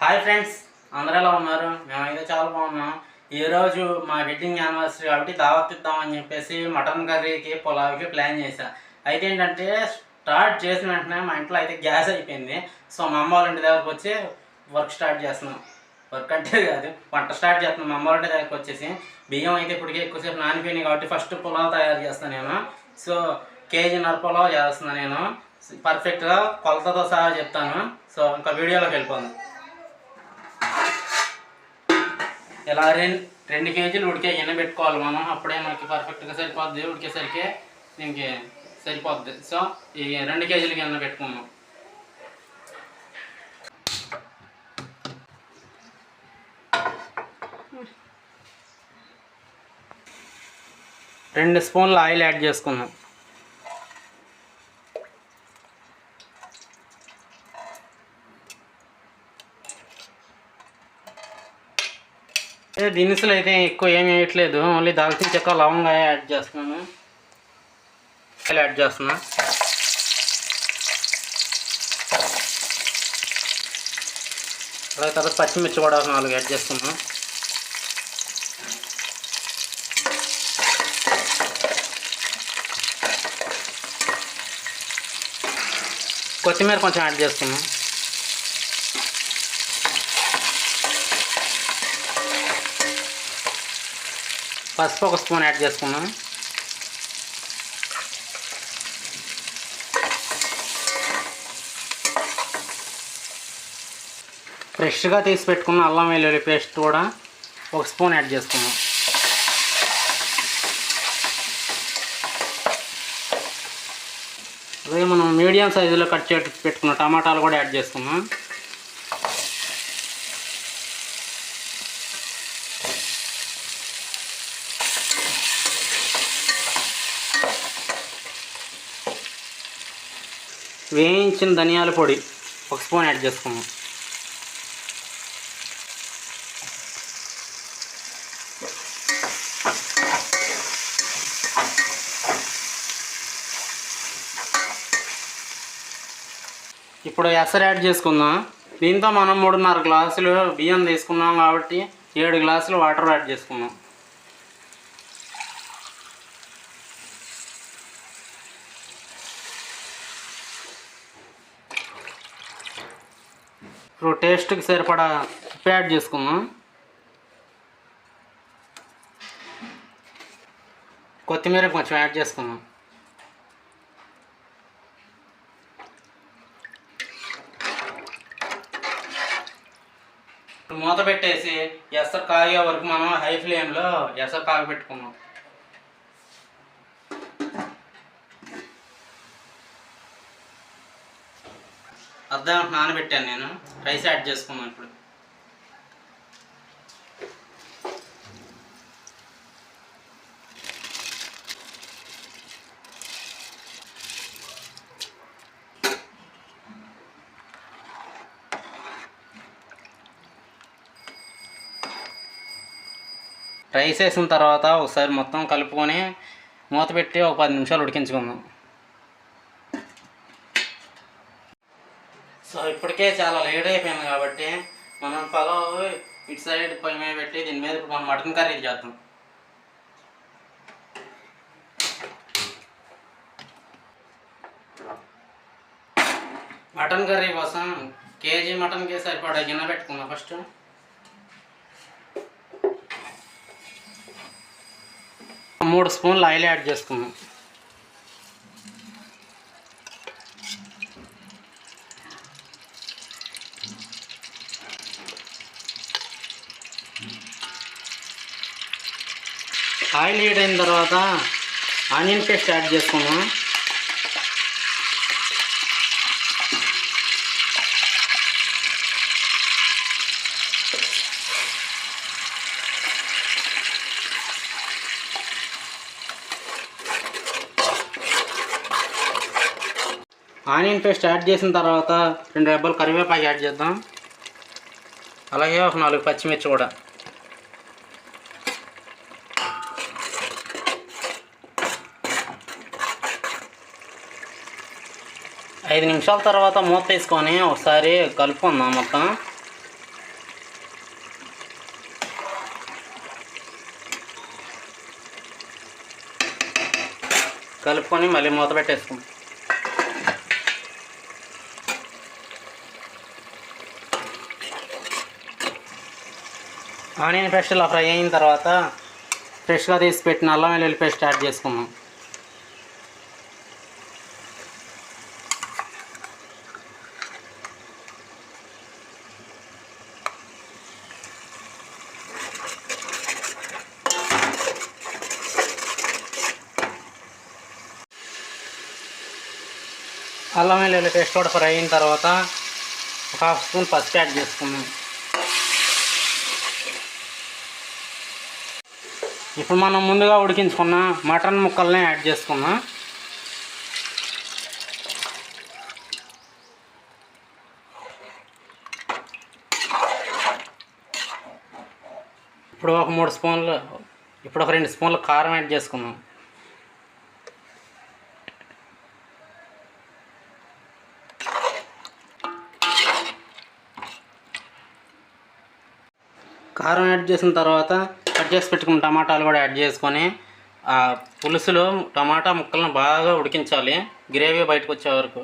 Hi friends అందరూ ఎలా ఉన్నారు మేమైతే చాలా బాగున్నాం ఈరోజు మా వెడ్డింగ్ యానివర్సరీ కాబట్టి దావత్ ఇద్దామని చెప్పేసి మటన్ కర్రీకి పులావ్కి ప్లాన్ చేశా. అయితే ఏంటంటే స్టార్ట్ చేసిన వెంటనే మా ఇంట్లో అయితే గ్యాస్ అయిపోయింది. సో మా అమ్మ వాళ్ళ ఇంటి దగ్గరకు వచ్చి వర్క్ స్టార్ట్ చేస్తున్నాం. వర్క్ అంటే కాదు వంట స్టార్ట్ చేస్తున్నాం. మా అమ్మ వాళ్ళ ఇంటి దగ్గరకు వచ్చేసి బియ్యం అయితే ఇప్పటికే ఎక్కువసేపు నానిపోయినాయి కాబట్టి ఫస్ట్ పులావ్ తయారు చేస్తాను నేను. సో కేజీన్నర పులావ్ చేస్తున్నాను నేను. పర్ఫెక్ట్గా కొలతతో సహా చెప్తాను. సో ఇంకా వీడియోలోకి వెళ్ళిపోదాం. ఇలా రెండు రెండు కేజీలు ఉడికే గిన్నె పెట్టుకోవాలి మనం. అప్పుడే మనకి పర్ఫెక్ట్గా సరిపోద్ది. ఉడికేసరికి దీనికి సరిపోద్ది. సో ఈ రెండు కేజీలు గిన్నె పెట్టుకున్నాం రెండు స్పూన్లు ఆయిల్ యాడ్ చేసుకుందాం. దినుసులు అయితే ఎక్కువ ఏమి వేయట్లేదు. ఓన్లీ దాల్చిన చెక్క లవంగా యాడ్ చేస్తున్నాను. యాడ్ చేస్తున్నా. అలాగే తర్వాత పచ్చిమిర్చి కూడా నాలుగు యాడ్ చేస్తున్నాను కొత్తిమీర కొంచెం యాడ్ చేసుకున్నాం పసుపు ఒక స్పూన్ యాడ్ చేసుకున్నాం. ఫ్రెష్గా తీసి పెట్టుకున్న అల్లం వెల్లుల్లి పేస్ట్ కూడా ఒక స్పూన్ యాడ్ చేసుకున్నాం. అదే మనం మీడియం సైజులో కట్ చేసి పెట్టుకున్న టమాటాలు కూడా యాడ్ చేసుకున్నాం. వేయించిన ధనియాల పొడి ఒక స్పూన్ యాడ్ చేసుకున్నాం ఇప్పుడు ఎసరు యాడ్ చేసుకుందాం. దీంతో మనం మూడున్నర గ్లాసులు బియ్యం తీసుకున్నాం కాబట్టి ఏడు గ్లాసులు వాటర్ యాడ్ చేసుకున్నాం ఇప్పుడు టేస్ట్కి సరిపడా ఉప్పు యాడ్ చేసుకుందాం. కొత్తిమీర కొంచెం యాడ్ చేసుకుందాం. మూత పెట్టేసి ఎసరు కాగే వరకు మనం హై ఫ్లేమ్లో ఎసరు కాగబెట్టుకున్నాం అర్ధ గంట నానబెట్టాను నేను. రైస్ యాడ్ చేసుకున్నాను ఇప్పుడు. రైస్ వేసిన తర్వాత ఒకసారి మొత్తం కలుపుకొని మూత పెట్టి ఒక పది నిమిషాలు ఉడికించుకుందాం. సో ఇప్పటికే చాలా లేట్ అయిపోయింది కాబట్టి మనం పలావ్ ఇటు సైడ్ పొయ్యి మీద పెట్టి దీని మీద ఇప్పుడు మనం మటన్ కర్రీ చేద్దాం. మటన్ కర్రీ కోసం కేజీ మటన్కి సరిపడా గిన్నె పెట్టుకుందాం ఫస్ట్. మూడు స్పూన్లు ఆయిల్ యాడ్ చేసుకుందాం. ఆయిల్ హీట్ అయిన తర్వాత ఆనియన్ పేస్ట్ యాడ్ చేసుకున్నాం. ఆనియన్ పేస్ట్ యాడ్ చేసిన తర్వాత రెండు డబ్బలు కరివేపాకు యాడ్ చేద్దాం. అలాగే ఒక నాలుగు పచ్చిమిర్చి కూడా. ఐదు నిమిషాల తర్వాత మూత తీసుకొని ఒకసారి కలుపుకుందాం మొత్తం. కలుపుకొని మళ్ళీ మూత పెట్టేసుకుందాం. ఆనియన్ పేస్ట్ ఇలా ఫ్రై అయిన తర్వాత ఫ్రెష్గా తీసి పెట్టిన అల్లం వెల్లుల్లి పేస్ట్ యాడ్ చేసుకుందాం. అల్లం వెల్లుల్లి పేస్ట్ కూడా ఫ్రై అయిన తర్వాత ఒక హాఫ్ స్పూన్ పసుపు యాడ్ చేసుకుందాం ఇప్పుడు మనం ముందుగా ఉడికించుకున్న మటన్ ముక్కల్ని యాడ్ చేసుకుందాం. ఇప్పుడు ఒక మూడు స్పూన్లు ఇప్పుడు ఒక రెండు స్పూన్లు కారం యాడ్ చేసుకుందాం. కారం యాడ్ చేసిన తర్వాత కట్ చేసి పెట్టుకున్న టమాటాలు కూడా యాడ్ చేసుకొని ఆ పులుసులో టమాటా ముక్కలను బాగా ఉడికించాలి. గ్రేవీ బయటకు వచ్చే వరకు.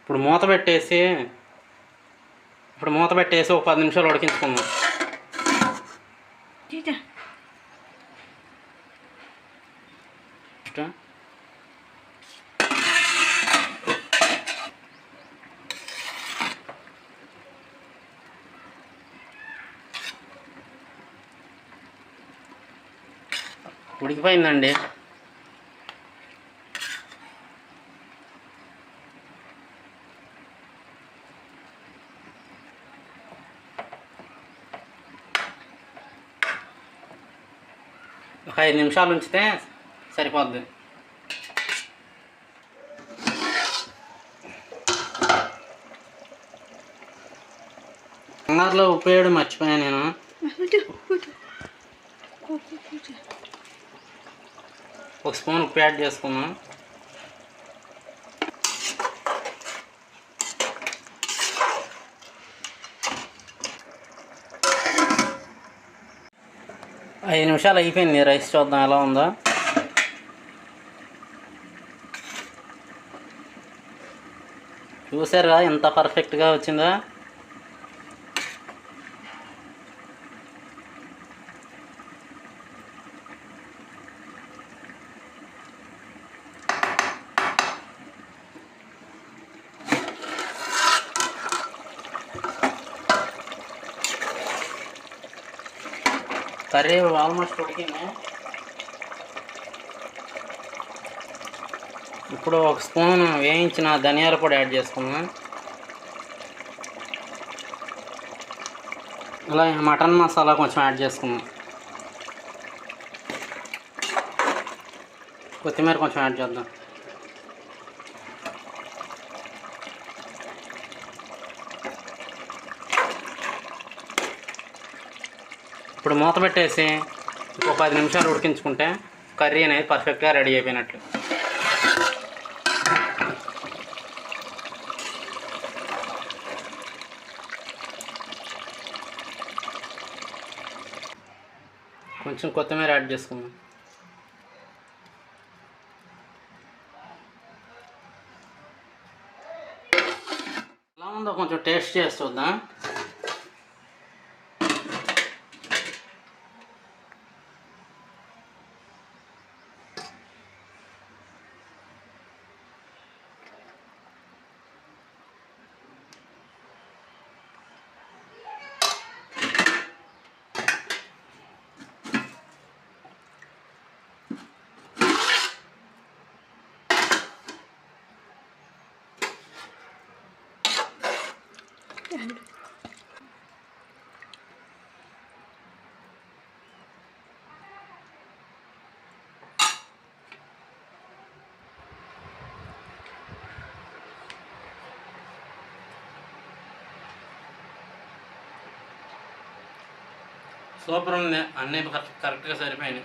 ఇప్పుడు మూత పెట్టేసి ఇప్పుడు మూత పెట్టేసి ఒక పది నిమిషాలు ఉడికించుకుందాం. ఉడికిపోయిందండి. ఒక ఐదు నిమిషాలు ఉంచితే సరిపోద్ది. కంగారులో ఉప్పు వేయడం మర్చిపోయాను నేను. ఒక స్పూన్ ఉప్పు యాడ్ చేసుకున్నాం ఐదు నిమిషాలు అయిపోయింది రైస్ చూద్దాం ఎలా ఉందో. చూసారా ఎంత పర్ఫెక్ట్గా వచ్చిందా. కర్రీ ఆల్మోస్ట్ ఉడికింది. ఇప్పుడు ఒక స్పూన్ వేయించిన ధనియాల పొడి యాడ్ చేసుకుందాం. ఇలా మటన్ మసాలా కొంచెం యాడ్ చేసుకుందాం. కొత్తిమీర కొంచెం యాడ్ చేద్దాం. ఇప్పుడు మూత పెట్టేసి ఒక పది నిమిషాలు ఉడికించుకుంటే కర్రీ అనేది పర్ఫెక్ట్గా రెడీ అయిపోయినట్లు కొంచెం కొత్తిమీర యాడ్ చేసుకుందాం. ఎలా ఉందో కొంచెం టేస్ట్ చేసి చూద్దాం. సూపర్ ఉంది అన్నీ కరెక్ట్గా సరిపోయినాయి